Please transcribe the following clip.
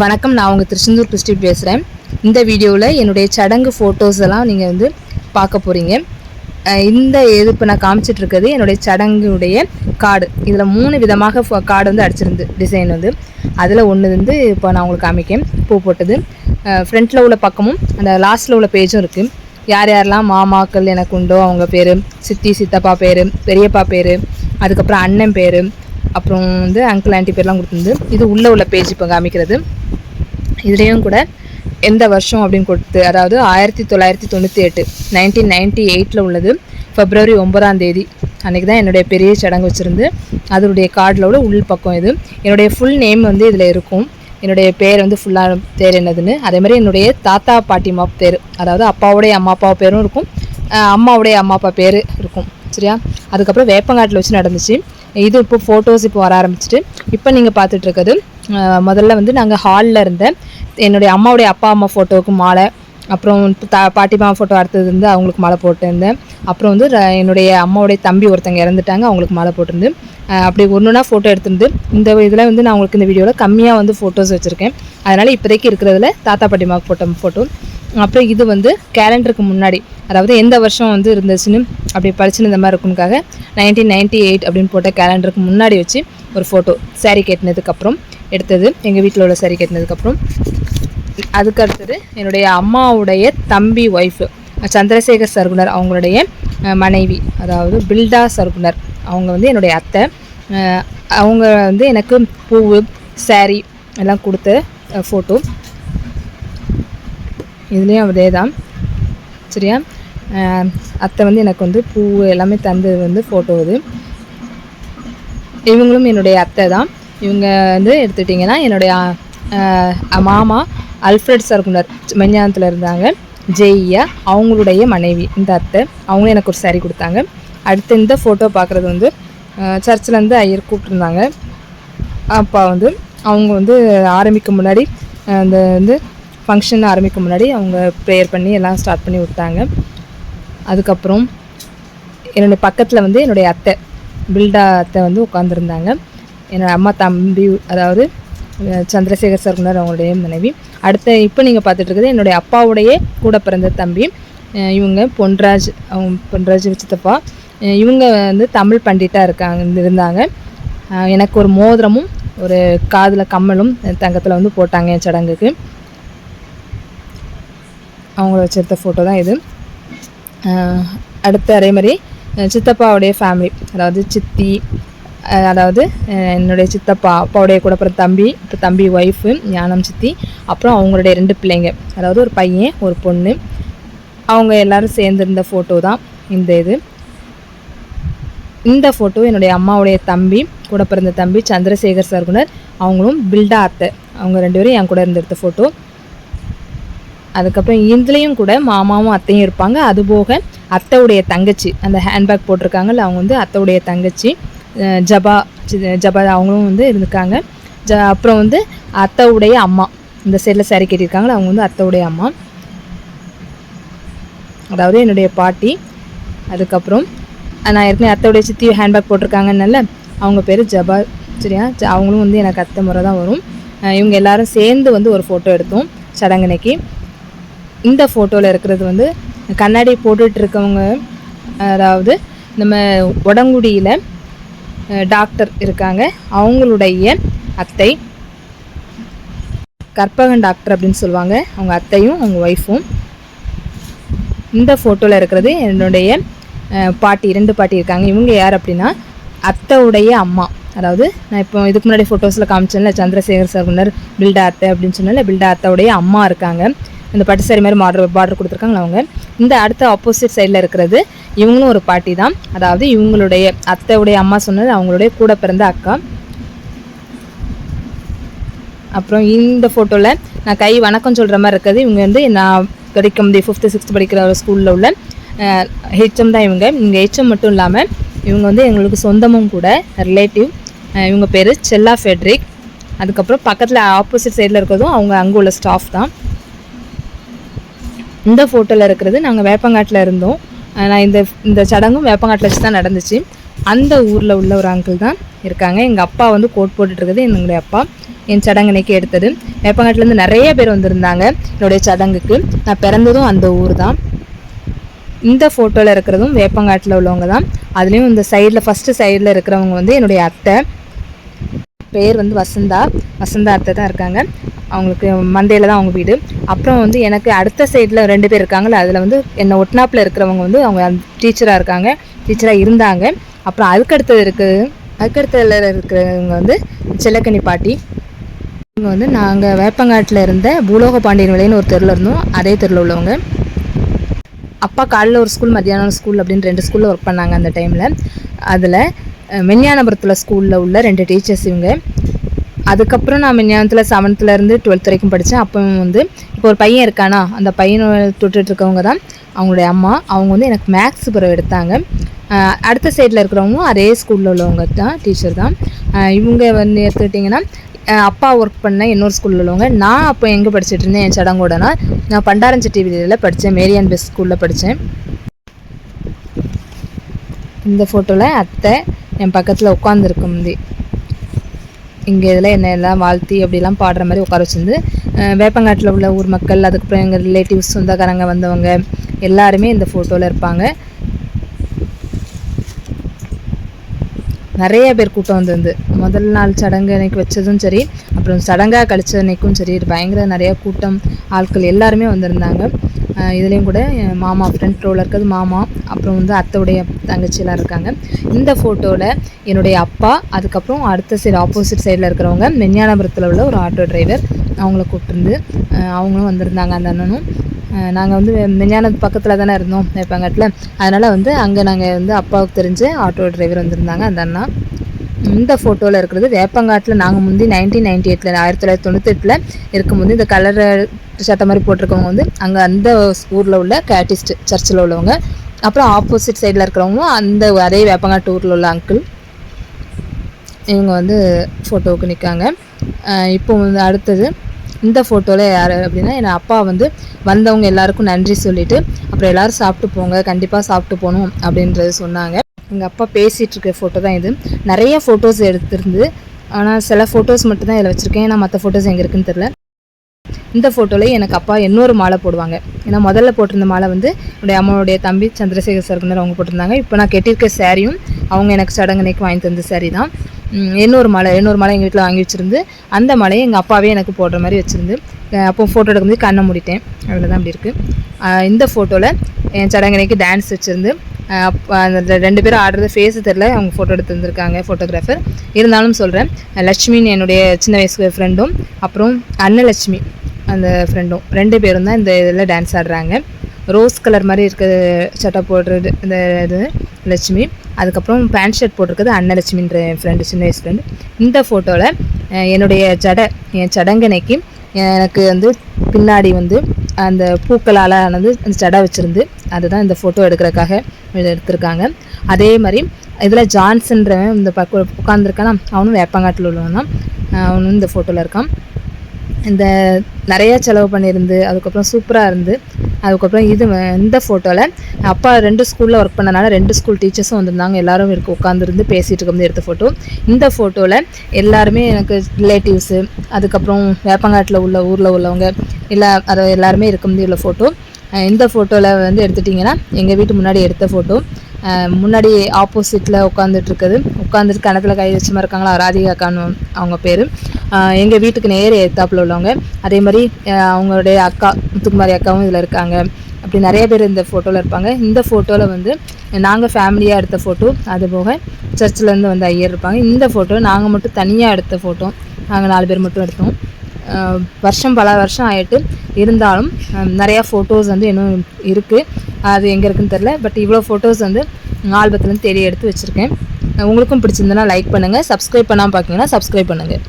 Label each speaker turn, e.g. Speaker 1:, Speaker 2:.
Speaker 1: வணக்கம் நான் உங்கள் திருச்செந்தூர் கிறிஸ்டி பேசுகிறேன் இந்த வீடியோவில் என்னுடைய சடங்கு ஃபோட்டோஸ் எல்லாம் நீங்கள் வந்து பார்க்க போகிறீங்க இந்த இது இப்போ நான் காமிச்சிட்ருக்கிறது என்னுடைய சடங்குடைய கார்டு. இதில் மூணு விதமாக கார்டு வந்து அடிச்சிருந்து டிசைன் வந்து. அதில் ஒன்று வந்து இப்போ நான் உங்களுக்கு காமிக்கேன். பூ போட்டது. ஃப்ரண்ட்டில் உள்ள பக்கமும் அந்த லாஸ்ட்டில் உள்ள பேஜும் இருக்குது யார் யாரெல்லாம் மாமாக்கள் எனக்கு உண்டோ அவங்க பேர் சித்தி சித்தப்பா பேர் பெரியப்பா பேர் அதுக்கப்புறம் அண்ணன் பேர் அப்புறம் வந்து அங்கிள் ஆண்டி பேர்லாம் கொடுத்துருந்து இது உள்ளே உள்ள பேஜ் இப்போ காமிக்கிறது. இதுலேயும் கூட எந்த வருஷம் அப்படின்னு கொடுத்து அதாவது ஆயிரத்தி தொள்ளாயிரத்தி தொண்ணூற்றி எட்டு நைன்டீன் நைன்டி எயிட்டில் உள்ளது. ஃபெப்ரவரி ஒன்பதாம் தேதி. அன்றைக்கி தான் என்னுடைய பெரிய சடங்கு வச்சுருந்து அதனுடைய கார்டில் உள்ள உள் பக்கம் இது. என்னுடைய ஃபுல் நேம் வந்து இதில் இருக்கும். என்னுடைய பேர் வந்து ஃபுல்லாக பேர் என்னதுன்னு. அதே மாதிரி என்னுடைய தாத்தா பாட்டிமா பேர் அதாவது அப்பாவுடைய அம்மா அப்பா பேரும் இருக்கும். அம்மாவுடைய அம்மா அப்பா பேர் இருக்கும். சரியா? அதுக்கப்புறம் வேப்பங்காட்டில் வச்சு நடந்துச்சு. இது இப்போ ஃபோட்டோஸ் இப்போ வர ஆரம்பிச்சிட்டு இப்போ நீங்கள் பார்த்துட்ருக்கிறது முதல்ல வந்து நாங்கள் ஹாலில் இருந்தேன். என்னுடைய அம்மாவுடைய அப்பா அம்மா ஃபோட்டோவுக்கு மாலை. அப்புறம் தா பாட்டிமா ஃபோட்டோ அடுத்தது வந்து அவங்களுக்கு மாலை போட்டிருந்தேன். அப்புறம் வந்து ர- என்னுடைய அம்மாவுடைய தம்பி ஒருத்தங்க இறந்துட்டாங்க அவங்களுக்கு மாலை போட்டிருந்து அப்படி ஒன்று ஒன்றா ஃபோட்டோ எடுத்திருந்து இந்த இதில் வந்து நான் உங்களுக்கு இந்த வீடியோவில் கம்மியாக வந்து ஃபோட்டோஸ் வச்சுருக்கேன். அதனால் இப்போதைக்கு இருக்கிறதுல தாத்தா பாட்டிமாவுக்கு போட்ட ஃபோட்டோ அப்புறம் இது வந்து கேலண்டருக்கு முன்னாடி அதாவது எந்த வருஷம் வந்து இருந்துச்சுன்னு அப்படி படிச்சுன்னு இந்த மாதிரி இருக்கும்னுக்காக நைன்டீன் நைன்ட்டி எயிட் அப்படின்னு போட்ட கேலண்டருக்கு முன்னாடி வச்சு ஒரு ஃபோட்டோ சாரி கேட்டினதுக்கப்புறம் எடுத்தது எங்கள் வீட்டில் உள்ள சரி கட்டினதுக்கப்புறம் அதுக்கு அடுத்தது என்னுடைய அம்மாவுடைய தம்பி ஒய்ஃபு சந்திரசேகர் சர்க்குனர் அவங்களுடைய மனைவி அதாவது பில்டா சர்க்குனர் அவங்க வந்து என்னுடைய அத்தை. அவங்க வந்து எனக்கு பூவு saree எல்லாம் கொடுத்த ஃபோட்டோ இதுலேயும் அதே தான் சரியா அத்தை வந்து எனக்கு வந்து பூ எல்லாமே தந்தது வந்து ஃபோட்டோ இது. இவங்களும் என்னுடைய அத்தை தான் இவங்க வந்து எடுத்துட்டிங்கன்னா என்னுடைய மாமா அல்ஃப்ரெட் சர்க்குனர் மெஞ்ஞானத்தில் இருந்தாங்க. ஜெய்யா அவங்களுடைய மனைவி இந்த அத்தை அவங்களும் எனக்கு ஒரு saree கொடுத்தாங்க. அடுத்து இந்த ஃபோட்டோ பார்க்குறது வந்து சர்ச்சில் இருந்து ஐயர் கூப்பிட்ருந்தாங்க அப்பா வந்து அவங்க வந்து ஆரம்பிக்கும் முன்னாடி அந்த வந்து ஃபங்க்ஷன் ஆரம்பிக்கும் முன்னாடி அவங்க ப்ரேயர் பண்ணி எல்லாம் ஸ்டார்ட் பண்ணி விட்டாங்க. அதுக்கப்புறம் என்னுடைய பக்கத்தில் வந்து என்னுடைய அத்தை பில்டா அத்தை வந்து உட்காந்துருந்தாங்க என்னோட அம்மா தம்பி அதாவது சந்திரசேகர் சர்க்குனர் அவங்களுடைய மனைவி. அடுத்த இப்போ நீங்கள் பார்த்துட்ருக்குது என்னுடைய அப்பாவுடைய கூட பிறந்த தம்பி. இவங்க பொன்ராஜ் அவங்க பொன்ராஜ் சித்தப்பா. இவங்க வந்து தமிழ் பண்டிட்டாக இருக்காங்க இருந்தாங்க. எனக்கு ஒரு மோதிரமும் ஒரு காதில் கம்மலும் தங்கத்தில் வந்து போட்டாங்க என் சடங்குக்கு. அவங்கள வச்சிருந்த ஃபோட்டோ தான் இது. அடுத்த அடுத்து அதே மாதிரி சித்தப்பாவுடைய ஃபேமிலி அதாவது சித்தி அதாவது என்னுடைய சித்தப்பா அப்பாவுடைய கூட பிறந்த தம்பி இப்போ தம்பி ஒய்ஃபு ஞானம் சித்தி அப்புறம் அவங்களுடைய ரெண்டு பிள்ளைங்க. அதாவது ஒரு பையன் ஒரு பொண்ணு. அவங்க எல்லாரும் சேர்ந்துருந்த ஃபோட்டோ தான் இந்த இது. இந்த ஃபோட்டோ என்னுடைய அம்மாவுடைய தம்பி கூட பிறந்த தம்பி சந்திரசேகர் சர்குனர் அவங்களும் பில்டா அத்தை அவங்க ரெண்டு பேரும் என் கூட இருந்து எடுத்த ஃபோட்டோ அதுக்கப்புறம் இதுலேயும் கூட மாமாவும் அத்தையும் இருப்பாங்க. அதுபோக அத்தைவுடைய தங்கச்சி அந்த ஹேண்ட்பேக் போட்டிருக்காங்கல்ல அவங்க வந்து அத்தைவுடைய தங்கச்சி. ஜபா ஜபா அவங்களும் வந்து இருந்திருக்காங்க. ஜ அப்புறம் வந்து அத்தைவுடைய அம்மா. இந்த சைடில் சாரி கட்டியிருக்காங்களே அவங்க வந்து அத்தைவுடைய அம்மா. அதாவது என்னுடைய பாட்டி. அதுக்கப்புறம் நான் ஏற்கனவே அத்தையுடைய சித்தி ஹேண்ட்பேக் போட்டிருக்காங்கன்னால அவங்க பேர் ஜபா சரியா? ஜ- அவங்களும் வந்து எனக்கு அத்தை முறை தான் வரும். இவங்க எல்லாரும் சேர்ந்து வந்து ஒரு ஃபோட்டோ எடுத்தோம் சடங்கனைக்கு. இந்த ஃபோட்டோவில் இருக்கிறது வந்து கண்ணாடி போட்டுட்டு இருக்கவங்க அதாவது நம்ம உடங்குடியில் டாக்டர் இருக்காங்க. அவங்களுடைய அத்தை கற்பகன் டாக்டர் அப்படின்னு சொல்லுவாங்க. அவங்க அத்தையும் அவங்க ஒய்ஃபும் இந்த ஃபோட்டோவில் இருக்கிறது என்னுடைய பாட்டி ரெண்டு பாட்டி இருக்காங்க. இவங்க யார் அப்படின்னா அத்தைவுடைய அம்மா. அதாவது நான் இப்போ இதுக்கு முன்னாடி ஃபோட்டோஸில் காமிச்சேன்ல சந்திரசேகர் சர்குனர் பில்டா அத்தை அப்படின்னு சொன்னால பில்டா அத்தைவுடைய அம்மா இருக்காங்க. இந்த பட்டு சாரி மாதிரி மாடர் பார்டர் கொடுத்துருக்காங்களா அவங்க? இந்த அடுத்த ஆப்போசிட் சைடில் இருக்கிறது இவங்களும் ஒரு பாட்டி தான். அதாவது இவங்களுடைய அத்தையுடைய அம்மா சொன்னது அவங்களுடைய கூட பிறந்த அக்கா. அப்புறம் இந்த ஃபோட்டோவில் நான் கை வணக்கம் சொல்கிற மாதிரி இருக்குது. இவங்க வந்து நான் படிக்கும் ஃபிஃப்த்து சிக்ஸ்த்து படிக்கிற ஒரு ஸ்கூலில் உள்ள ஹெச்எம் தான் இவங்க. இங்கே ஹெச்எம் மட்டும் இல்லாமல் இவங்க வந்து எங்களுக்கு சொந்தமும் கூட ரிலேட்டிவ் இவங்க பேர் செல்லா ஃபெட்ரிக். அதுக்கப்புறம் பக்கத்தில் ஆப்போசிட் சைடில் இருக்கிறதும் அவங்க அங்கே உள்ள ஸ்டாஃப் தான். இந்த ஃபோட்டோவில் இருக்கிறது நாங்கள் வேப்பங்காட்டில் இருந்தோம். நான் இந்த இந்த சடங்கும் வேப்பங்காட்டில் வச்சு தான் நடந்துச்சு. அந்த ஊரில் உள்ள ஒரு அங்கிள் தான் இருக்காங்க. எங்கள் அப்பா வந்து கோட் போட்டுட்டு இருக்குது என்னுடைய அப்பா. என் சடங்கு அன்னைக்கு எடுத்தது. வேப்பங்காட்டிலேருந்து நிறைய பேர் வந்திருந்தாங்க என்னுடைய சடங்குக்கு. நான் பிறந்ததும் அந்த ஊர் தான் இந்த ஃபோட்டோவில் இருக்கிறதும் வேப்பங்காட்டில் உள்ளவங்க தான் அதுலேயும் இந்த சைடில் ஃபஸ்ட்டு சைடில் இருக்கிறவங்க வந்து என்னுடைய அத்தை. பேர் வந்து வசந்தா. வசந்தா அத்தை தான் இருக்காங்க. அவங்களுக்கு மந்தையில் தான் அவங்க வீடு. அப்புறம் வந்து எனக்கு அடுத்த சைடில் ரெண்டு பேர் இருக்காங்களே அதில் வந்து என்னை ஒட்னாப்பில் இருக்கிறவங்க வந்து அவங்க டீச்சராக இருக்காங்க. டீச்சராக இருந்தாங்க. அப்புறம் அதுக்கடுத்தது இருக்குது அதுக்கடுத்ததில் இருக்கிறவங்க வந்து செல்லக்கனி பாட்டி. இவங்க வந்து நாங்கள் வேப்பங்காட்டில் இருந்த பூலோக பாண்டியன் விலைன்னு ஒரு தெருவில் இருந்தோம். அதே தெருவில் உள்ளவங்க. அப்பா காலையில் ஒரு ஸ்கூல் மத்தியானம் ஸ்கூல் அப்படின்னு ரெண்டு ஸ்கூலில் ஒர்க் பண்ணாங்க அந்த டைமில் அதில் மெஞ்ஞானபுரத்தில் ஸ்கூலில் உள்ள ரெண்டு டீச்சர்ஸ் இவங்க. அதுக்கப்புறம் நான் மெஞ்ஞானத்தில் செவன்த்துலேருந்து டுவெல்த் வரைக்கும் படித்தேன் அப்போ வந்து இப்போ ஒரு பையன் இருக்கானா? அந்த பையனை தொட்டுட்டு இருக்கவங்க தான் அவங்களுடைய அம்மா. அவங்க வந்து எனக்கு மேக்ஸ் பிறகு எடுத்தாங்க. அடுத்த சைடில் இருக்கிறவங்களும் அதே ஸ்கூலில் உள்ளவங்க தான் டீச்சர் தான். இவங்க வந்து எடுத்துக்கிட்டிங்கன்னா அப்பா ஒர்க் பண்ண இன்னொரு ஸ்கூலில் உள்ளவங்க. நான் அப்போ எங்கே படிச்சுட்டு இருந்தேன்? என் சடங்கோடனா? நான் பண்டாரஞ்செட்டி விதியில் படித்தேன் மேரியான் பெஸ்ட் ஸ்கூலில் படித்தேன் இந்த ஃபோட்டோவில் அத்தை என் பக்கத்தில் உட்காந்துருக்கு முந்தி. இங்கே இதில் என்ன எல்லாம் வாழ்த்தி அப்படிலாம் பாடுற மாதிரி உட்கார வச்சிருந்து வேப்பங்காட்டில் உள்ள ஊர் மக்கள் அதுக்கப்புறம் எங்கள் ரிலேட்டிவ்ஸ் சொந்தக்காரங்க வந்தவங்க எல்லாருமே இந்த ஃபோட்டோவில் இருப்பாங்க. நிறைய பேர் கூட்டம் வந்திருந்து. முதல் நாள் சடங்கு அன்னைக்கு வச்சதும் சரி அப்புறம் சடங்காக கழிச்ச அன்னைக்கும் சரி பயங்கர நிறைய கூட்டம் ஆட்கள் எல்லாருமே வந்திருந்தாங்க. இதுலேயும் கூட என் மாமா ஃப்ரண்ட் ரோவில் இருக்கிறது மாமா அப்புறம் வந்து அத்தோடைய தங்கச்சியெல்லாம் இருக்காங்க. இந்த ஃபோட்டோவில் என்னுடைய அப்பா அதுக்கப்புறம் அடுத்த சைடு ஆப்போசிட் சைடில் இருக்கிறவங்க மெஞ்ஞானபுரத்தில் உள்ள ஒரு ஆட்டோ டிரைவர் அவங்கள கூப்பிட்டுருந்து அவங்களும் வந்திருந்தாங்க அந்த அண்ணனும். நாங்கள் வந்து மெஞ்ஞான பக்கத்தில் தானே இருந்தோம் வேப்பங்காட்டில் அதனால் வந்து அங்கே நாங்கள் வந்து அப்பாவுக்கு தெரிஞ்ச ஆட்டோ டிரைவர் வந்திருந்தாங்க அந்த அண்ணா. இந்த ஃபோட்டோவில் இருக்கிறது வேப்பங்காட்டில் நாங்கள் முந்தி நைன்டீன் நைன்டி எயிட்டில் ஆயிரத்தி தொள்ளாயிரத்தி தொண்ணூத்தெட்டில் இருக்கும்போது இந்த கலர் சட்டை மாதிரி போட்டிருக்கவங்க வந்து அங்கே அந்த ஊரில் உள்ள கேட்டிஸ்ட் சர்ச்சில் உள்ளவங்க அப்புறம் ஆப்போசிட் சைடில் இருக்கிறவங்களும் அந்த அதே வேப்பங்காட்டு ஊரில் உள்ள அங்கிள் இவங்க வந்து ஃபோட்டோவுக்கு நிற்காங்க இப்போ வந்து அடுத்தது இந்த ஃபோட்டோவில் யார் அப்படின்னா என் அப்பா வந்து வந்தவங்க எல்லாருக்கும் நன்றி சொல்லிவிட்டு அப்புறம் எல்லோரும் சாப்பிட்டு போங்க கண்டிப்பாக சாப்பிட்டு போகணும் அப்படின்றது சொன்னாங்க. எங்கள் அப்பா பேசிகிட்டு இருக்க ஃபோட்டோ தான் இது. நிறைய ஃபோட்டோஸ் எடுத்திருந்து ஆனால் சில ஃபோட்டோஸ் மட்டும் தான் இதில் வச்சுருக்கேன். ஏன்னா மற்ற ஃபோட்டோஸ் எங்கே இருக்குன்னு தெரில இந்த ஃபோட்டோவில் எனக்கு அப்பா இன்னொரு மாலை போடுவாங்க. ஏன்னா முதல்ல போட்டிருந்த மாலை வந்து என்னுடைய அம்மாவுடைய தம்பி சந்திரசேகர் சார் அவங்க போட்டிருந்தாங்க. இப்போ நான் கட்டியிருக்க சாரியும் அவங்க எனக்கு சடங்கனைக்கு வாங்கி தந்த சாரி தான். இன்னொரு மாலை இன்னொரு மாலை எங்கள் வீட்டில் வாங்கி வச்சுருந்து அந்த மலையை எங்கள் அப்பாவே எனக்கு போடுற மாதிரி வச்சுருந்து அப்போ ஃபோட்டோ எடுக்கும்போது கண்ணை மூடிட்டேன். அவ்வளோ தான் அப்படி இருக்குது இந்த ஃபோட்டோவில் என் சடங்கனைக்கு டான்ஸ் வச்சுருந்து அந்த ரெண்டு பேரும் ஆடுறது ஃபேஸ் தெரில அவங்க ஃபோட்டோ எடுத்து வந்திருக்காங்க ஃபோட்டோகிராஃபர் இருந்தாலும் சொல்கிறேன் லட்சுமின்னு என்னுடைய சின்ன வயசு ஃப்ரெண்டும் அப்புறம் அன்னலட்சுமி அந்த ஃப்ரெண்டும் ரெண்டு பேரும் தான் இந்த இதில் டான்ஸ் ஆடுறாங்க. ரோஸ் கலர் மாதிரி இருக்கிற சட்டை போடுறது இந்த இது லட்சுமி. அதுக்கப்புறம் பேண்ட் ஷர்ட் போட்டிருக்கிறது அன்னலட்சுமின்ற என் ஃப்ரெண்டு சின்ன வயசு ஃப்ரெண்டு இந்த ஃபோட்டோவில் என்னுடைய ஜடை என் சடங்கனைக்கு எனக்கு வந்து பின்னாடி வந்து அந்த பூக்களால் ஆனது அந்த ஜடை வச்சுருந்து அதுதான் இந்த ஃபோட்டோ எடுக்கிறதுக்காக இதை எடுத்திருக்காங்க. அதே மாதிரி இதில் ஜான்சன்றவன் இந்த பக்கம் உட்காந்துருக்கானா அவனும் வேப்பங்காட்டில் உள்ளவன்? தான் அவனும் இந்த ஃபோட்டோவில் இருக்கான். இந்த நிறையா செலவு பண்ணியிருந்து அதுக்கப்புறம் சூப்பராக இருந்து அதுக்கப்புறம் இது இந்த ஃபோட்டோவில் அப்பா ரெண்டு ஸ்கூலில் ஒர்க் பண்ணனால ரெண்டு ஸ்கூல் டீச்சர்ஸும் வந்திருந்தாங்க. எல்லாரும் இருக்கு உட்காந்துருந்து பேசிகிட்டு இருக்கும்போது எடுத்த ஃபோட்டோ இந்த ஃபோட்டோவில் எல்லாருமே எனக்கு ரிலேட்டிவ்ஸு அதுக்கப்புறம் வேப்பங்காட்டில் உள்ள ஊரில் உள்ளவங்க எல்லா அது எல்லாருமே இருக்கும்போது உள்ள ஃபோட்டோ இந்த ஃபோட்டோவில் வந்து எடுத்துட்டிங்கன்னா எங்கள் வீட்டு முன்னாடி எடுத்த ஃபோட்டோ முன்னாடி ஆப்போசிட்டில் உட்காந்துட்டுருக்குது உட்காந்துட்டு கணத்தில் கை வச்ச இருக்காங்களா? ராதிகா கான் அவங்க பேர். எங்கள் வீட்டுக்கு நேர் எத்தாப்பில் உள்ளவங்க. அதே மாதிரி அவங்களுடைய அக்கா முத்துக்குமாரி அக்காவும் இதில் இருக்காங்க. அப்படி நிறைய பேர் இந்த ஃபோட்டோவில் இருப்பாங்க. இந்த ஃபோட்டோவில் வந்து நாங்கள் ஃபேமிலியாக எடுத்த ஃபோட்டோ அது போக சர்ச்சிலேருந்து வந்து ஐயர் இருப்பாங்க. இந்த ஃபோட்டோ நாங்கள் மட்டும் தனியாக எடுத்த ஃபோட்டோ நாங்கள் நாலு பேர் மட்டும் எடுத்தோம். வருஷம் பல வருஷம் ஆகிட்டு இருந்தாலும் நிறையா ஃபோட்டோஸ் வந்து இன்னும் இருக்குது அது எங்கே இருக்குன்னு தெரில பட் இவ்வளோ ஃபோட்டோஸ் வந்து ஆல்பத்துலேருந்து தேடி எடுத்து வச்சுருக்கேன். உங்களுக்கும் பிடிச்சிருந்தனா லைக் பண்ணுங்கள் சப்ஸ்கிரைப் பண்ணாமல் பார்க்கீங்கன்னா சப்ஸ்கிரைப் பண்ணுங்கள்